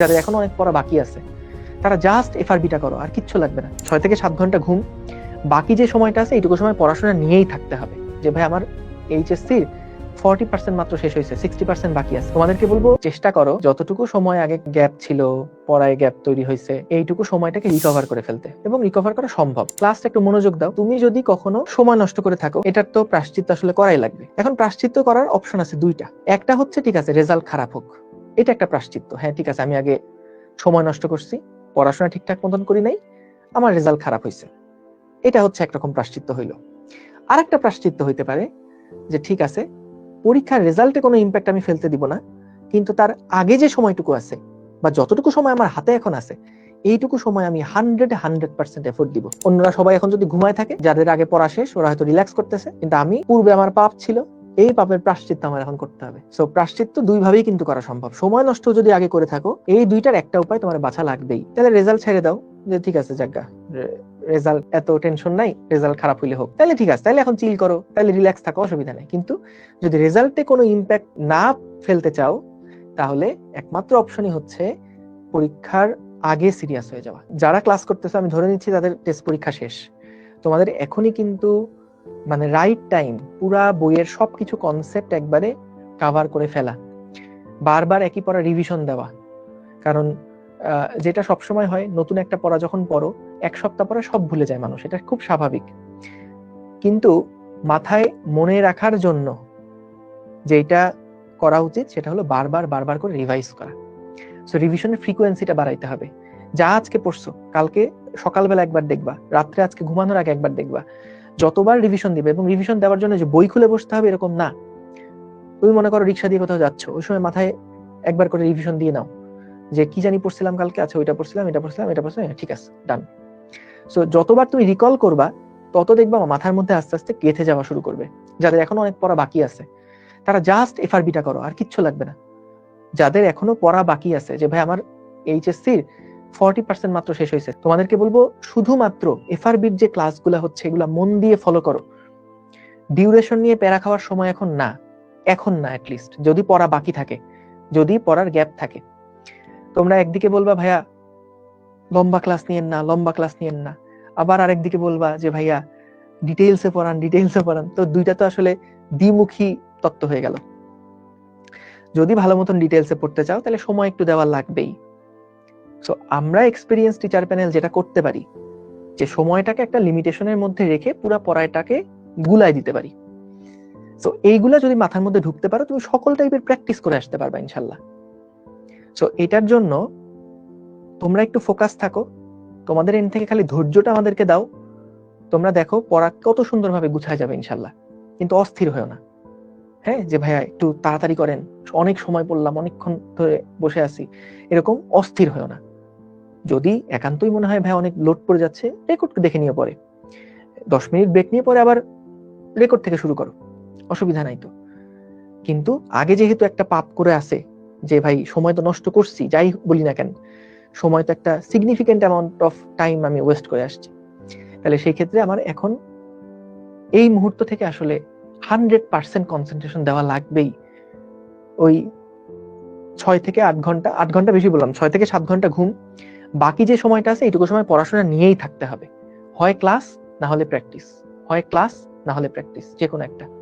যাদের এখন অনেক পড়া বাকি আছে, তারা জাস্ট এফআরবিটা করো, আর কিচ্ছু লাগবে না। ছয় থেকে সাত ঘণ্টা ঘুম, বাকি যে সময়টা আছে, এইটুকু সময় পড়াশোনা নিয়েই থাকতে হবে। যে ভাই, আমার এইচএসসির ফর্টি পার্সেন্ট মাত্র শেষ হয়েছে সিক্সটি পার্সেন্ট বাকি আছে। তোমাদেরকে বলব, চেষ্টা করো, যতটুকু সময় আগে গ্যাপ ছিল, পড়ায় গ্যাপ তৈরি হয়েছে, এইটুকু সময়টাকে রিকভার করে ফেলতে। এবং রিকভার করা সম্ভব। ক্লাসটা একটু মনোযোগ দাও। তুমি যদি কখনো সময় নষ্ট করে থাকো, এটার তো প্রাশ্চিত্য আসলে করাই লাগবে। এখন প্রাশ্চিত্য করার অপশন আছে দুইটা। একটা হচ্ছে, ঠিক আছে রেজাল্ট খারাপ হোক। এটা একটা প্রাশ্চিত্য। হ্যাঁ ঠিক আছে, আমি আগে সময় নষ্ট করছি, পড়াশোনা ঠিকঠাক মতন করি নাই, আমার রেজাল্ট খারাপ হয়েছে এটা হচ্ছে একরকম প্রাশ্চিত্য হইল। আর একটা প্রাশ্চিত্য হইতে পারে যে, ঠিক আছে, পরীক্ষার রেজাল্টে কোনো ইম্প্যাক্ট আমি ফেলতে দিব না, কিন্তু তার আগে যে সময়টুকু আছে, বা যতটুকু সময় আমার হাতে এখন আছে, এইটুকু সময় আমি হান্ড্রেড হান্ড্রেড পার্সেন্ট এফোর্ট দিব। অন্যরা সবাই এখন যদি ঘুমায় থাকে, যাদের আগে পড়া শেষ, ওরা হয়তো রিল্যাক্স করতেছে, কিন্তু আমি, পূর্বে আমার পাপ ছিল এই পাপের প্রাশ্চিত্য আমার এখন করতে হবে। সো প্রাশ্চিত্য দুই ভাবেই কিন্তু করা সম্ভব। সময় নষ্ট যদি আগে করে থাকো, এই দুইটার একটা উপায় তোমার বাছা লাগবেই। তাহলে রেজাল্ট ছেড়ে দাও, যে ঠিক আছে জায়গা রেজাল্ট এত টেনশন নাই রেজাল্ট খারাপ হইলে হোক। তাহলে ঠিক আছে, তাহলে এখন চিল করো, তাহলে রিল্যাক্স থাকো, অসুবিধা নেই। কিন্তু যদি রেজাল্টে কোনো ইম্প্যাক্ট না ফেলতে চাও, তাহলে একমাত্র অপশনই হচ্ছে পরীক্ষার আগে সিরিয়াস হয়ে যাওয়া। যারা ক্লাস করতেছে, আমি ধরে নিচ্ছি তাদের টেস্ট পরীক্ষা শেষ। তোমাদের এখনই কিন্তু মানে রাইট টাইম পুরা বইয়ের সবকিছু কনসেপ্ট একবারে কাভার করে ফেলা। বারবার একই পড়া রিভিশন দেওয়া। কারণ যেটা সবসময় হয়, নতুন একটা পড়া যখন পড়ো, এক সপ্তাহ পরে সব ভুলে যায় মানুষ। এটা খুব স্বাভাবিক। কিন্তু মাথায় মনে রাখার জন্য যেটা করা উচিত, সেটা হলো বারবার বারবার করে রিভাইজ করা। সো রিভিশনের ফ্রিকোয়েন্সিটা বাড়াইতে হবে। যা আজকে পড়ছো, কালকে সকালবেলা একবার দেখবা, রাত্রে আজকে ঘুমানোর আগে একবার দেখবা। যতবার রিভিশন দিবে এবং রিভিশন দেওয়ার জন্য যে বই খুলে বসতে হবে এরকম না। তুমি মনে করো রিক্সা দিয়ে কোথাও যাচ্ছ ওই সময় মাথায় একবার করে রিভিশন দিয়ে নাও যে কি জানি পড়ছিলাম কালকে আচ্ছা ওইটা পড়ছিলাম এটা পড়ছিলাম এটা পড়ছিলাম হ্যাঁ, ঠিক আছে ডান সো যতবার তুমি রিকল করবা তত দেখবা মাথার মধ্যে আস্তে আস্তে গেঁথে যাওয়া শুরু করবে। যাদের এখনও অনেক পড়া বাকি আছে তারা জাস্ট এফআরবিটা করো আর কিচ্ছু লাগবে না। যাদের এখনও পড়া বাকি আছে যে ভাই আমার এইচএসসির ফর্টি পার্সেন্ট মাত্র শেষ হয়েছে। তোমাদেরকে বলব, শুধুমাত্র এফআরবির যে ক্লাসগুলো হচ্ছে, এগুলা মন দিয়ে ফলো করো। ডিউরেশন নিয়ে প্যারা খাওয়ার সময় এখন না। এখন না অ্যাটলিস্ট যদি পড়া বাকি থাকে। যদি পড়ার গ্যাপ থাকে। তোমরা একদিকে বলবা, ভাইয়া, লম্বা ক্লাস নিয়েন না, লম্বা ক্লাস নিয়েন না। আবার আরেকদিকে বলবা যে, ভাইয়া ডিটেইলসে পড়ান ডিটেইলসে পড়ান। তো দুইটা তো আসলে দ্বিমুখী তত্ত্ব হয়ে গেল। যদি ভালো মতন ডিটেইলসে পড়তে চাও, তাহলে সময় একটু দেওয়া লাগবেই। সো আমরা এক্সপিরিয়েন্স টিচার প্যানেল যেটা করতে পারি, যে সময়টাকে একটা লিমিটেশনের মধ্যে রেখে পুরো পড়াটাকে গুলাই দিতে পারি। সো এইগুলা যদি মাথার মধ্যে ঢুকতে পারো, তুমি সকল টাইপের প্র্যাকটিস করে আসতে পারবা ইনশাল্লাহ সো এটার জন্য তোমরা একটু ফোকাস থাকো। তোমাদের এন থেকে খালি ধৈর্যটা আমাদেরকে দাও। তোমরা দেখো, পড়া কত সুন্দরভাবে গুছায় যাবে ইনশাল্লাহ কিন্তু অস্থির হয়েও না। হ্যাঁ? যে ভাইয়া, একটু তাড়াতাড়ি করেন। অনেক সময় পড়লাম, অনেকক্ষণ ধরে বসে আছি। এরকম অস্থির হয়েও না। যদি একান্তই মনে হয়, ভাই, অনেক লোড পড়ে যাচ্ছে রেকর্ড দেখে নিয়ে পরে। দশ মিনিট ব্রেক নিয়ে পরে আবার রেকর্ড থেকে শুরু করো। অসুবিধা নাই তো। কিন্তু আগে যেহেতু একটা পাপ করে আছে, যে, ভাই, সময় তো নষ্ট করছি, যাই বলি না কেন, সময় তো একটা সিগনিফিকেন্ট অ্যামাউন্ট অফ টাইম আমি ওয়েস্ট করে আসছি। তাহলে সেই ক্ষেত্রে আমার এখন এই মুহূর্ত থেকে আসলে হান্ড্রেড পার্সেন্ট কনসেন্ট্রেশন দেওয়া লাগবেই। ওই ছয় থেকে আট ঘণ্টা আট ঘণ্টা বেশি বললাম, ছয় থেকে সাত ঘণ্টা ঘুম বাকি যে সময়টা আছে, এটুকু সময় পড়াশোনা নিয়েই থাকতে হবে। হয় ক্লাস, না হলে প্র্যাকটিস। হয় ক্লাস, না হলে প্র্যাকটিস যে কোনো একটা।